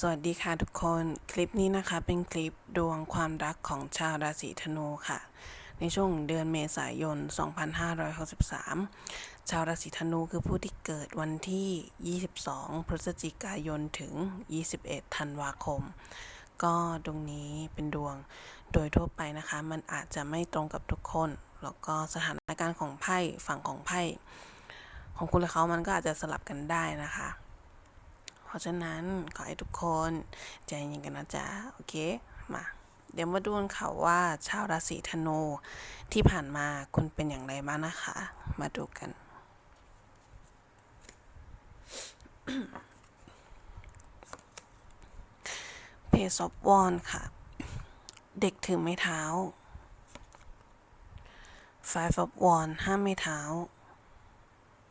สวัสดีค่ะทุกคน คลิปนี้นะคะเป็นคลิปดวงความรักของชาวราศีธนูค่ะ ในช่วงเดือนเมษายน 2563 ชาวราศีธนูคือผู้ที่เกิดวันที่ 22 พฤศจิกายนถึง 21 ธันวาคม ก็ดวงนี้เป็นดวงโดยทั่วไปนะคะ มันอาจจะไม่ตรงกับทุกคน แล้วก็สถานการณ์ของไพ่ฝั่งของไพ่ ของคุณและเขามันก็อาจจะสลับกันได้นะคะ ราะฉะนั้นขอให้ทุกคนใจเย็นกันนะจ๊ะ โอเค มา เดี๋ยวมาดูกันค่ะว่าชาวราศีธนูที่ผ่านมาคุณเป็นอย่างไรบ้างนะคะ มาดูกัน เพซอฟวอนค่ะ เด็กถือไม้เท้า Five of Wands ห้ามไม้เท้า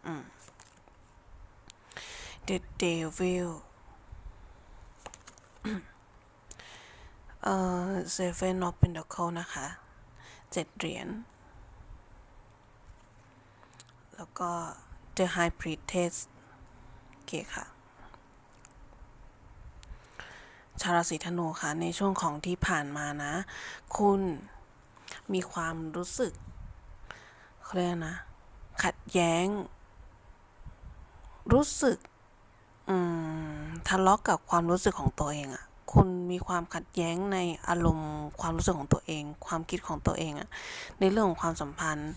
อืม The Devil เอ่อ Seven of Pentacles นะคะเจ็ดเหรียญ แล้วก็ The High Priestess โอเคค่ะ ชาวราศีธนูค่ะ ในช่วงของที่ผ่านมานะ คุณมีความรู้สึกเขาเรียกนะ ขัดแย้ง รู้สึก อืมทะเลาะกับความรู้สึกของตัวเองอะคุณมีความขัดแย้งในอารมณ์ความรู้สึกของตัวเอง ความคิดของตัวเองอะในเรื่องของความสัมพันธ์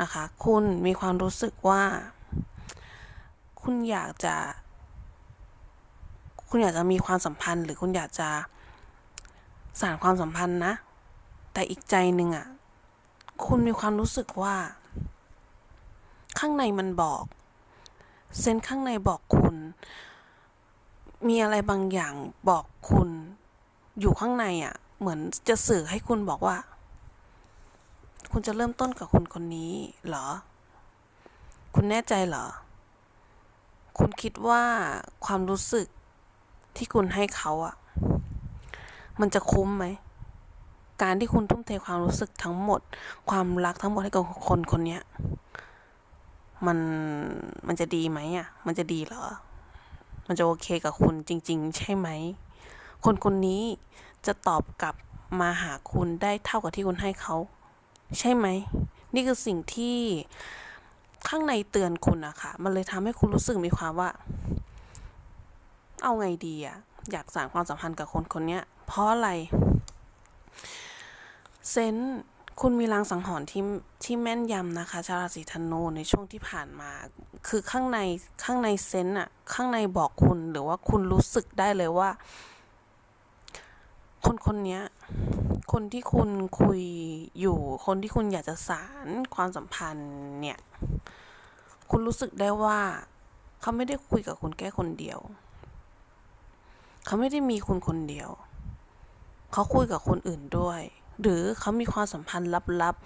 นะคะ คุณมีความรู้สึกว่า คุณอยากจะ คุณอยากจะมีความสัมพันธ์ หรือคุณอยากจะสานความสัมพันธ์นะ แต่อีกใจหนึ่งอะคุณมีความรู้สึกว่า ข้างในมันบอก เซนข้างในบอกคุณ มีอะไรบางอย่างบอกคุณ อยู่ข้างในอะ่ะ เหมือนจะสื่อให้คุณบอกว่า คุณจะเริ่มต้นกับคนคนนี้เหรอ คุณแน่ใจเหรอ คุณคิดว่าความรู้สึกที่คุณให้เขาอะ่ะ มันจะคุ้มไหมการที่คุณทุ่มเทความรู้สึกทั้งหมด ความรักทั้งหมดให้กับคนคนนี้ มันมันจะดีไหมอะ มันจะดีเหรอ มันจะโอเคกับคุณจริง ๆ ใช่ไหม คนคนนี้จะตอบกลับมาหาคุณได้เท่ากับที่คุณให้เขา ใช่ไหม นี่คือสิ่งที่ข้างในเตือนคุณอะค่ะ มันเลยทำให้คุณรู้สึกมีความว่า เอาไงดีอะอยากสานความสัมพันธ์กับคนคนนี้เพราะอะไร เซนส์ คุณมีลางสังหรณ์ที่ที่แม่นยำนะคะ ชาวราศีธนูในช่วงที่ผ่านมา คือข้างในข้างในเซนส์อะข้างในบอกคุณหรือว่าคุณรู้สึกได้เลยว่า คนคนนี้คนที่คุณคุยอยู่ คนที่คุณอยากจะสารความสัมพันธ์เนี่ย คุณรู้สึกได้ว่า เขาไม่ได้คุยกับคุณแค่คนเดียว เขาไม่ได้มีคุณคนเดียว เขาคุยกับคนอื่นด้วย หรือเขามีความสัมพันธ์ลับ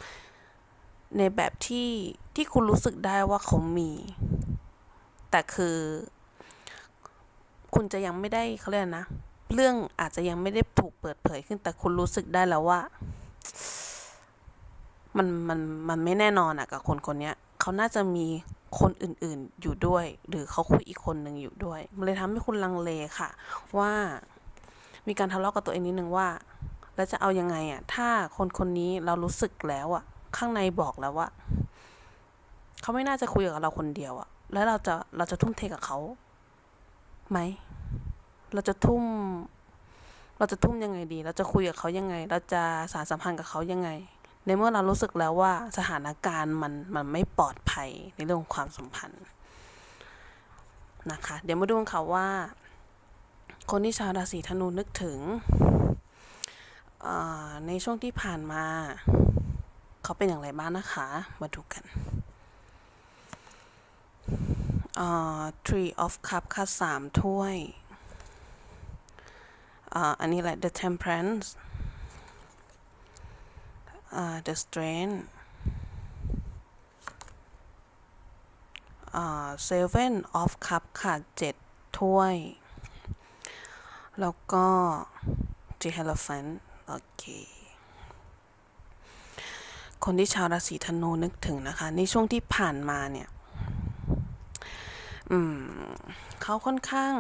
ๆ ในแบบที่ที่คุณรู้สึกได้ว่าเขามี แต่คือ คุณจะยังไม่ได้เขาเรียกนะ เรื่องอาจจะยังไม่ได้ถูกเปิดเผยขึ้น แต่คุณรู้สึกได้แล้วว่า มันมันมันไม่แน่นอนอะกับคนคนนี้เขาน่าจะมีคนอื่นๆอยู่ด้วย หรือเขาคุยอีกคนหนึ่งอยู่ด้วย มันเลยทำให้คุณลังเลค่ะ ว่ามีการทะเลาะกับตัวเองนิดนึงว่า แล้วจะเอายังไงอะถ้าคนคนนี้เรารู้สึกแล้วอะข้างในบอกแล้วว่าเขาไม่น่าจะคุยกับเราคนเดียวอะแล้วเราจะเราจะทุ่มเทกับเขาไหม เราจะทุ่ม เราจะทุ่มยังไงดี เราจะคุยกับเขายังไง เราจะสารสัมพันธ์กับเขายังไง ในเมื่อเรารู้สึกแล้วว่าสถานการณ์มันมันไม่ปลอดภัยในเรื่องความสัมพันธ์นะคะ เดี๋ยวมาดูกันค่ะว่า คนที่ชาวราศีธนูนึกถึง ในช่วงที่ผ่านมา เขาเป็นอย่างไรบ้างนะคะ มาดูกัน Tree of Cup ค่ะสามถ้วย อันนี้แหละ The Temperance The Strength Seven of Cup ค่ะเจ็ดถ้วย แล้วก็ The Elephant โอเค คนที่ชาวราศีธนูนึกถึงนะคะ ในช่วงที่ผ่านมาเนี่ย อืมเขาค่อนข้าง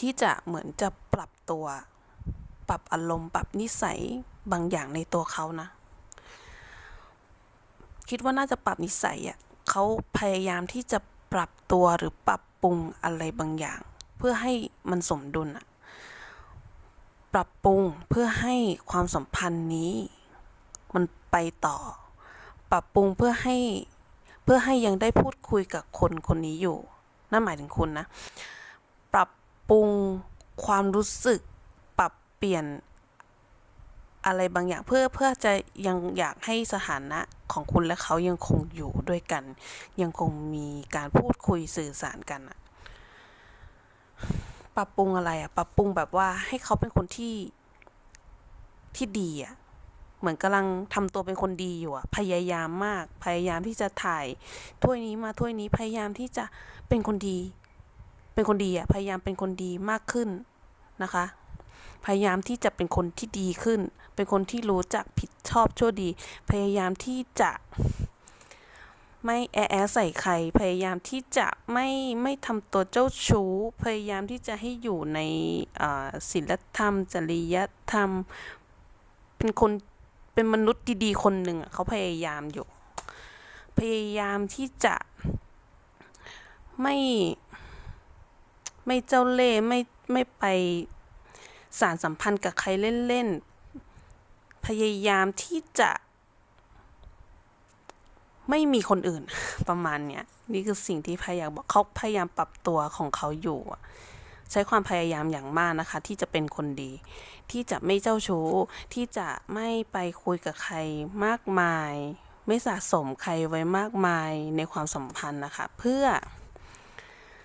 ที่จะเหมือนจะปรับตัว ปรับอารมณ์ ปรับนิสัยบางอย่างในตัวเขานะ คิดว่าน่าจะปรับนิสัยอะ่ะเขาพยายามที่จะปรับตัวหรือปรับปรุงอะไรบางอย่าง เพื่อให้มันสมดุลอะ ปรับปรุงเพื่อให้ความสัมพันธ์นี้ มันไปต่อ ปรับปรุงเพื่อให้เพื่อให้ยังได้พูดคุยกับคนคนนี้อยู่ นั่นหมายถึงคุณนะ ปรับปรุงความรู้สึก ปรับเปลี่ยนอะไรบางอย่างเพื่อเพื่อจะยังอยากให้สถานะของคุณและเขายังคงอยู่ด้วยกัน ยังคงมีการพูดคุยสื่อสารกันอะ ปรับปรุงอะไรอะปรับปรุงแบบว่าให้เขาเป็นคนที่ที่ดีอะเหมือนกำลังทำตัวเป็นคนดีอยู่อะพยายามมาก พยายามที่จะถ่ายถ้วยนี้มาถ้วยนี้พยายามที่จะเป็นคนดี เป็นคนดีอะพยายามเป็นคนดีมากขึ้นนะคะ พยายามที่จะเป็นคนที่ดีขึ้น เป็นคนที่รู้จักผิดชอบชั่วดี พยายามที่จะ ไม่แอแอใส่ใคร พยายามที่จะไม่ไม่ทำตัวเจ้าชู้ พยายามที่จะให้อยู่ในศีลธรรม จริยธรรม เป็นคนเป็นมนุษย์ดีๆคนหนึ่งเขาพยายามอยู่ พยายามที่จะไม่ไม่เจ้าเล่ห์ไม่ไม่ไปสารสัมพันธ์กับใครเล่นๆ พยายามที่จะ ไม่มีคนอื่นประมาณเนี้ยนี่คือสิ่งที่พยายามบอกเขาพยายามปรับตัวของเขาอยู่ ใช้ความพยายามอย่างมากนะคะ ที่จะเป็นคนดี ที่จะไม่เจ้าชู้ ที่จะไม่ไปคุยกับใครมากมาย ไม่สะสมใครไว้มากมายในความสัมพันธ์นะคะ เพื่อ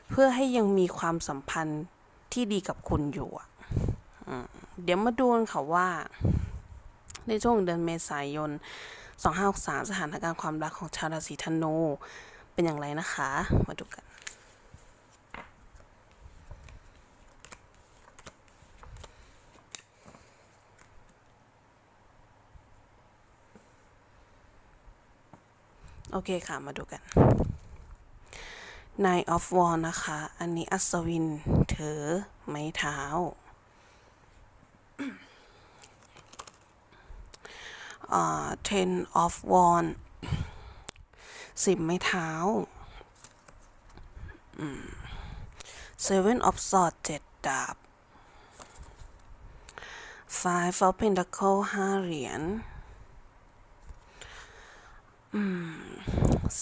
เพื่อให้ยังมีความสัมพันธ์ที่ดีกับคุณอยู่เดี๋ยวมาดูกันค่ะว่า ในช่วงเดือนเมษายน 2563 สถานการณ์ความรักของชาวราศีธนูเป็นอย่างไรนะคะ มาดูกันโอเคค่ะ มาดูกัน Nine of w a n d นะคะ อันนี้อัศวินถือไม้เท้า ten of wand สิบไม้เท้า seven of swords เจ็ดดาบ five of pentacles ห้าเหรียญ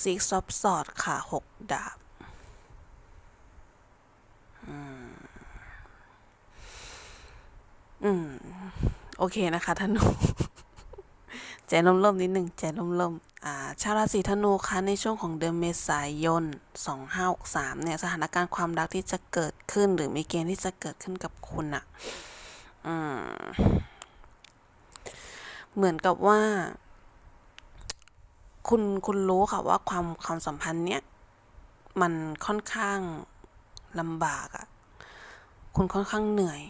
six of swords ค่ะหกดาบ อืม โอเคนะคะท่านู ใจล่มๆนิดหนึ่งใจล่มๆอ่าชาวราศีธนูคะในช่วงของเดือนเมษายน 2563 เนี่ยสถานการณ์ความรักที่จะเกิดขึ้น หรือมีเกณฑ์ที่จะเกิดขึ้นกับคุณอะอืมเหมือนกับว่า คุณคุณรู้ค่ะว่าความความสัมพันธ์เนี้ยมันค่อนข้างลำบากอะคุณค่อนข้างเหนื่อย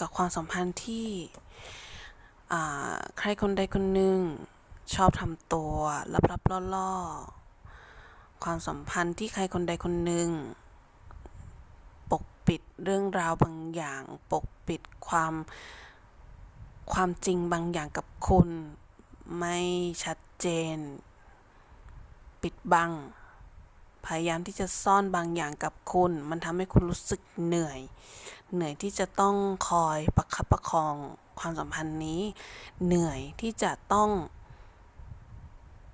กับความสัมพันธ์ที่ ใครคนใดคนหนึ่งชอบทำตัวลับๆล่อๆ ความสัมพันธ์ที่ใครคนใดคนหนึ่ง ปกปิดเรื่องราวบางอย่าง ปกปิดความความจริงบางอย่างกับคุณ ไม่ชัดเจน ปิดบัง พยายามที่จะซ่อนบางอย่างกับคุณ มันทำให้คุณรู้สึกเหนื่อย เหนื่อยที่จะต้องคอยประคับประคอง ความสัมพันธ์นี้ เหนื่อยที่จะต้อง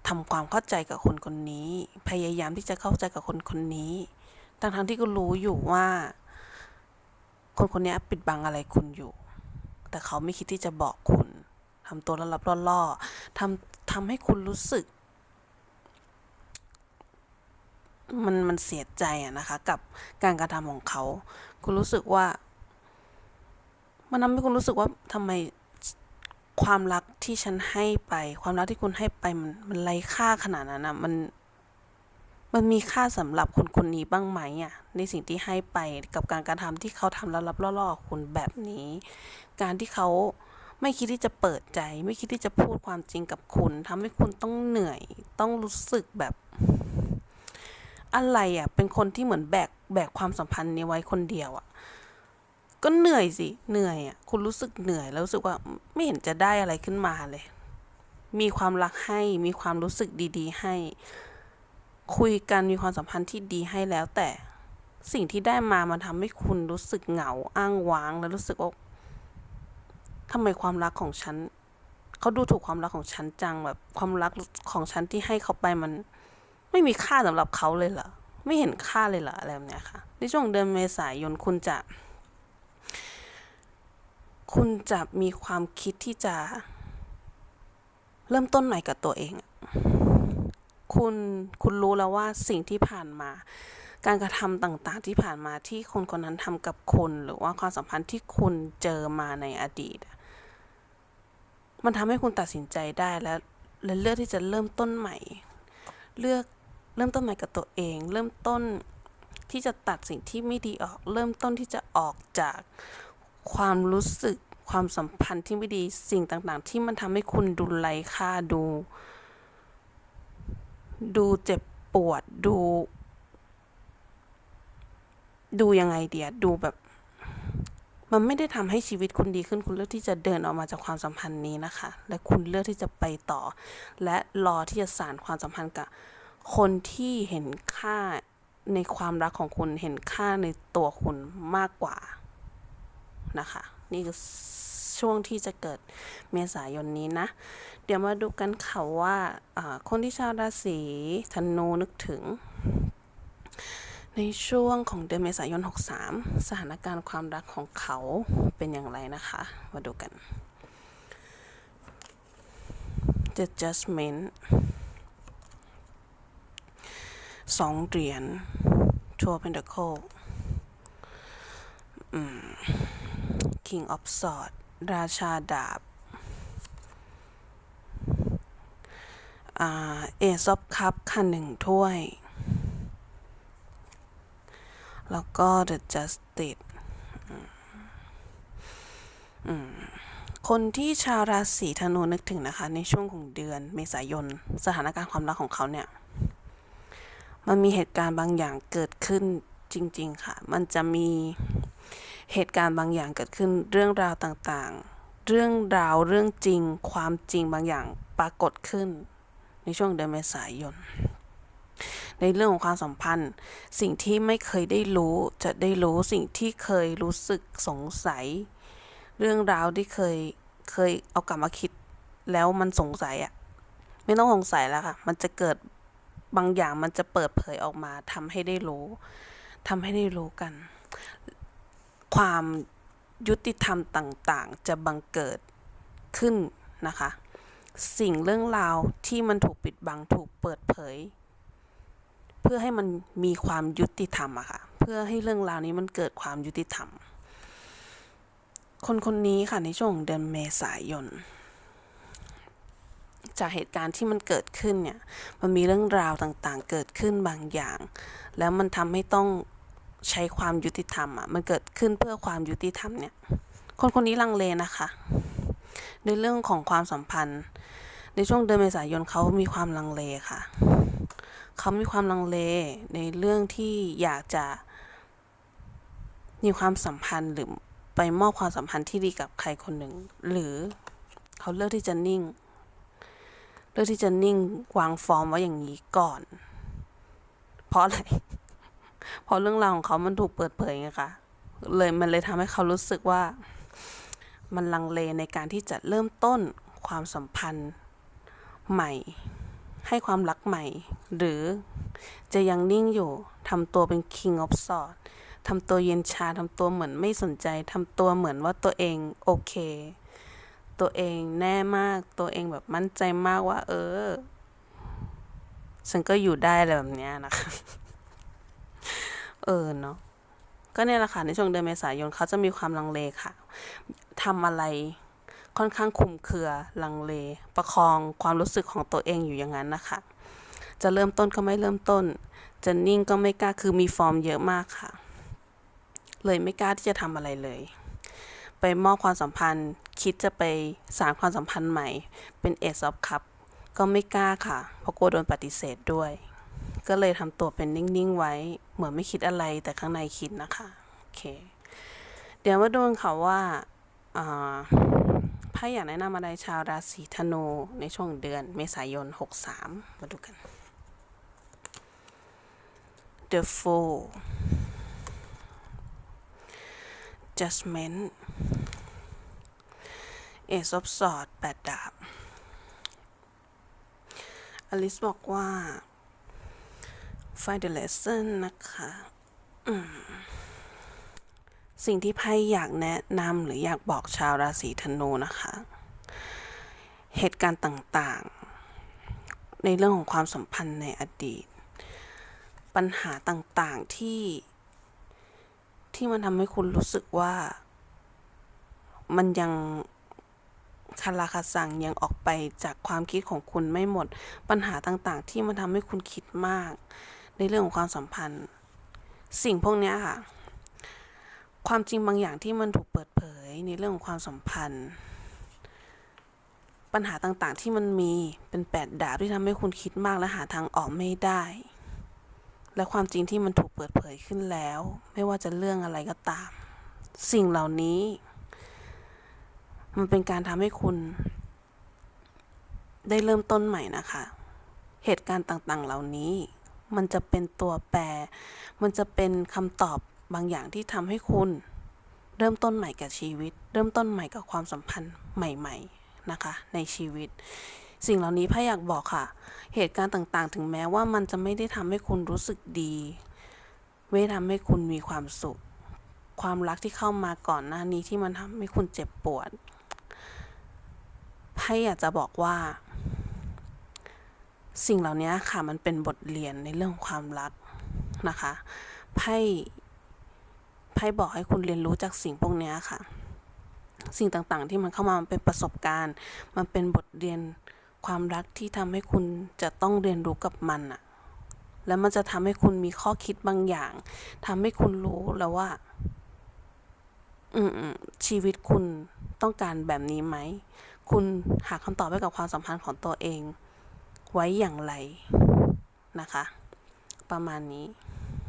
ทำความเข้าใจกับคนคนนี้ พยายามที่จะเข้าใจกับคนคนนี้ ทั้งทั้งที่ก็รู้อยู่ว่า คนคนนี้ปิดบังอะไรคุณอยู่ แต่เขาไม่คิดที่จะบอกคุณทำตัวลับๆล่อๆทำทำให้คุณรู้สึก มันมันเสียใจอะนะคะ กับการกระทำของเขา คุณรู้สึกว่า มันทำให้คุณรู้สึกว่าทำไมความรักที่ฉันให้ไป ความรักที่คุณให้ไปมันมันไร้ค่าขนาดนั้นนะมันมันมีค่าสำหรับคนคนนี้บ้างไหมอะในสิ่งที่ให้ไปกับการการทำที่เขาทำแล้วรับล่อๆคุณแบบนี้ การที่เขาไม่คิดที่จะเปิดใจ ไม่คิดที่จะพูดความจริงกับคุณทำให้คุณต้องเหนื่อย ต้องรู้สึกแบบ อะไรอะ เป็นคนที่เหมือนแบกแบกความสัมพันธ์นี้ไว้คนเดียวอะ ก็เหนื่อยสิ เหนื่อยอะ คุณรู้สึกเหนื่อยแล้วรู้สึกว่าไม่เห็นจะได้อะไรขึ้นมาเลย มีความรักให้ มีความรู้สึกดีๆ ให้ คุยกันมีความสัมพันธ์ที่ดีให้แล้วแต่สิ่งที่ได้มามันทำให้คุณรู้สึกเหงาอ้างว้าง แล้วรู้สึกว่าทำไมความรักของฉันเขาดูถูกความรักของฉันจังแบบความรักของฉันที่ให้เขาไปมัน ไม่มีค่าสำหรับเขาเลยเหรอไม่เห็นค่าเลยเหรออะไรแบบเนี้ยค่ะ ในช่วงเดือนเมษายนคุณจะ คุณจะมีความคิดที่จะเริ่มต้นใหม่กับตัวเอง คุณ คุณรู้แล้วว่าสิ่งที่ผ่านมา การกระทำต่างๆที่ผ่านมาที่คนคนนั้นทำกับคุณ หรือว่าความสัมพันธ์ที่คุณเจอมาในอดีต มันทำให้คุณตัดสินใจได้และและเลือกที่จะเริ่มต้นใหม่ เลือกเริ่มต้นใหม่กับตัวเอง เริ่มต้นที่จะตัดสิ่งที่ไม่ดีออก เริ่มต้นที่จะออกจาก ความรู้สึกความสัมพันธ์ที่ไม่ดีสิ่งต่างๆ ที่มันทำให้คุณดูไร้ค่าดู ดูเจ็บปวดดู ดูยังไงเดียดูแบบ มันไม่ได้ทำให้ชีวิตคุณดีขึ้นคุณเลือกที่จะเดินออกมาจากความสัมพันธ์นี้นะคะ และคุณเลือกที่จะไปต่อ และรอที่จะสานความสัมพันธ์กับ คนที่เห็นค่าในความรักของคุณเห็นค่าในตัวคุณมากกว่า นะคะ นี่คือช่วงที่จะเกิดเมษายนนี้นะ เดี๋ยวมาดูกันค่ะว่าคนที่ชาวราศีธนูนึกถึง ในช่วงของเดือนเมษายน 63 สถานการณ์ความรักของเขาเป็นอย่างไรนะคะ มาดูกัน The Judgment สองเหรียญทัวร์เพนเด c ค e King of Swords ราชาดาบเอซอฟคัพค่ะหนึ่งถ้วย แล้วก็ The Justice คนที่ชาวราศีธนูนึกถึงนะคะ ในช่วงของเดือนเมษายน สถานการณ์ความรักของเขาเนี่ย มันมีเหตุการณ์บางอย่างเกิดขึ้นจริง ๆ ค่ะ มันจะมี เหตุการณ์บางอย่างเกิดขึ้นเรื่องราวต่างๆ เรื่องราวเรื่องจริง ความจริงบางอย่างปรากฏขึ้น ในช่วงเดือนเมษายน ในเรื่องของความสัมพันธ์ สิ่งที่ไม่เคยได้รู้จะได้รู้สิ่งที่เคยรู้สึกสงสัย เรื่องราวที่เคยเคยเอากลับมาคิดแล้วมันสงสัยอะไม่ต้องสงสัยแล้วค่ะ มันจะเกิดบางอย่างมันจะเปิดเผยออกมาทำให้ได้รู้ทำให้ได้รู้กัน ความยุติธรรมต่างๆ จะบังเกิดขึ้นนะคะ สิ่งเรื่องราวที่มันถูกปิดบังถูกเปิดเผย เพื่อให้มันมีความยุติธรรมอะค่ะ เพื่อให้เรื่องราวนี้มันเกิดความยุติธรรม คนคนนี้ค่ะในช่วงเดือนเมษายน จากเหตุการณ์ที่มันเกิดขึ้นเนี่ย มันมีเรื่องราวต่างๆ เกิดขึ้นบางอย่าง แล้วมันทำให้ต้อง ใช้ความยุติธรรมอะมันเกิดขึ้นเพื่อความยุติธรรมเนี่ย คนคนนี้ลังเลนะคะ ในเรื่องของความสัมพันธ์ ในช่วงเดือนเมษายนเขามีความลังเลค่ะ เขามีความลังเลในเรื่องที่อยากจะ มีความสัมพันธ์หรือไปมอบความสัมพันธ์ที่ดีกับใครคนหนึ่ง หรือเขาเลือกที่จะนิ่ง เลือกที่จะนิ่งวางฟอร์มไว้อย่างนี้ก่อน เพราะอะไร พอเรื่องราวของเขามันถูกเปิดเผยไงคะเลยมันเลยทำให้เขารู้สึกว่า มันลังเลในการที่จะเริ่มต้นความสัมพันธ์ใหม่ ให้ความรักใหม่ หรือจะยังนิ่งอยู่ทำตัวเป็น king of swords ทำตัวเย็นชาทำตัวเหมือนไม่สนใจทำตัวเหมือนว่าตัวเองโอเค ตัวเองแน่มากตัวเองแบบมั่นใจมากว่า เออ ฉันก็อยู่ได้อะไรแบบนี้นะคะ เออเนาะก็เนี่ยแหละค่ะในช่วงเดือนเมษายนเขาจะมีความลังเลค่ะทำอะไรค่อนข้างคุมเครือลังเล ประคองความรู้สึกของตัวเองอยู่อย่างนั้นนะคะ จะเริ่มต้นก็ไม่เริ่มต้น จะนิ่งก็ไม่กล้าคือมีฟอร์มเยอะมากค่ะ เลยไม่กล้าที่จะทำอะไรเลย ไปมอบความสัมพันธ์ คิดจะไปสารความสัมพันธ์ใหม่ เป็นเอซอฟคัพก็ไม่กล้าค่ะ เพราะกลัวโดนปฏิเสธด้วย ก็เลยทำตัวเป็นนิ่งๆไว้ เหมือนไม่คิดอะไรแต่ข้างในคิดนะคะโอเค เดี๋ยวมาดูค่ะว่าไพ่อยากแนะนำอะไรชาวราศีธนูในช่วงเดือนเมษายน 63 มาดูกัน The Fool Judgment Ace of Swords แปดดาบอลิสบอกว่า Find the lesson นะคะสิ่งที่ไพ่อยากแนะนำหรืออยากบอกชาวราศีธนูนะคะ เหตุการณ์ต่างๆ ในเรื่องของความสัมพันธ์ในอดีต ปัญหาต่างๆที่ ที่มันทำให้คุณรู้สึกว่า มันยังคาราคาสั่งยังออกไปจากความคิดของคุณไม่หมด ปัญหาต่างๆ ที่มันทำให้คุณคิดมาก ในเรื่องของความสัมพันธ์ สิ่งพวกนี้ค่ะ ความจริงบางอย่างที่มันถูกเปิดเผยในเรื่องของความสัมพันธ์ ปัญหาต่างๆที่มันมีเป็นแปดดาบที่ทำให้คุณคิดมากและหาทางออกไม่ได้ และความจริงที่มันถูกเปิดเผยขึ้นแล้ว ไม่ว่าจะเรื่องอะไรก็ตาม สิ่งเหล่านี้ มันเป็นการทำให้คุณ ได้เริ่มต้นใหม่นะคะ เหตุการณ์ต่างๆ เหล่านี้ มันจะเป็นตัวแปร มันจะเป็นคำตอบบางอย่างที่ทำให้คุณ เริ่มต้นใหม่กับชีวิต เริ่มต้นใหม่กับความสัมพันธ์ใหม่ ๆนะคะ ในชีวิต สิ่งเหล่านี้พ่ออยากบอกค่ะ เหตุการณ์ต่างๆ ถึงแม้ว่ามันจะไม่ได้ทำให้คุณรู้สึกดี ไม่ทำให้คุณมีความสุข ความรักที่เข้ามาก่อนหน้านี้ที่มันทำให้คุณเจ็บปวดไพ่อยากจะบอกว่า สิ่งเหล่านี้ค่ะมันเป็นบทเรียนในเรื่องความรักนะคะไพ่ไพ่บอกให้คุณเรียนรู้จากสิ่งพวกนี้ค่ะ สิ่งต่างๆที่มันเข้ามามันเป็นประสบการณ์ มันเป็นบทเรียนความรักที่ทำให้คุณจะต้องเรียนรู้กับมันอะแล้วมันจะทำให้คุณมีข้อคิดบางอย่างทำให้คุณรู้แล้วว่า อืมชีวิตคุณต้องการแบบนี้ไหม คุณหาคำตอบให้กับความสัมพันธ์ของตัวเอง ไว้อย่างไรนะคะ ประมาณนี้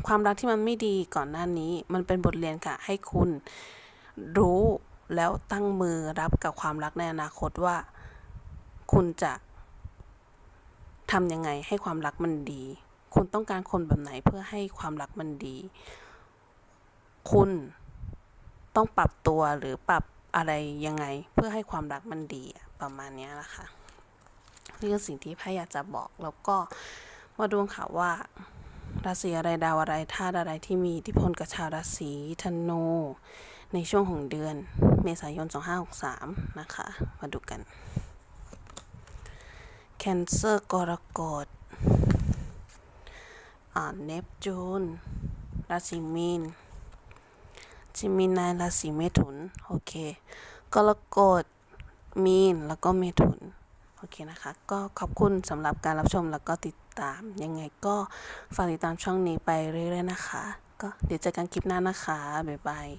ความรักที่มันไม่ดีก่อนหน้านี้ มันเป็นบทเรียนค่ะ ให้คุณรู้แล้วตั้งมือรับกับความรักในอนาคตว่า คุณจะทำยังไงให้ความรักมันดี คุณต้องการคนแบบไหนเพื่อให้ความรักมันดี คุณต้องปรับตัวหรือปรับอะไรยังไง เพื่อให้ความรักมันดีประมาณนี้ละค่ะ นี่คือสิ่งที่พายอยากจะบอก แล้วก็มาดูค่ะว่าราศีอะไรดาวอะไรธาตุอะไรที่มีอิทธิพลกับชาวราศีธนูในช่วงของเดือน เมษายน 2563 นะคะ มาดูกัน Cancer กรกฎอ่าเนปจูน ราศีมีนจิมินายราศีเมถุน โอเค กรกฎมีน แล้วก็เมถุน อเคนะคะ ก็ขอบคุณสำหรับการรับชมแล้วก็ติดตาม ยังไงก็ฝากติดตามช่องนี้ไปเรื่อยๆนะคะ ก็เดี๋ยวเจอกันคลิปหน้านะคะ บ๊ายบาย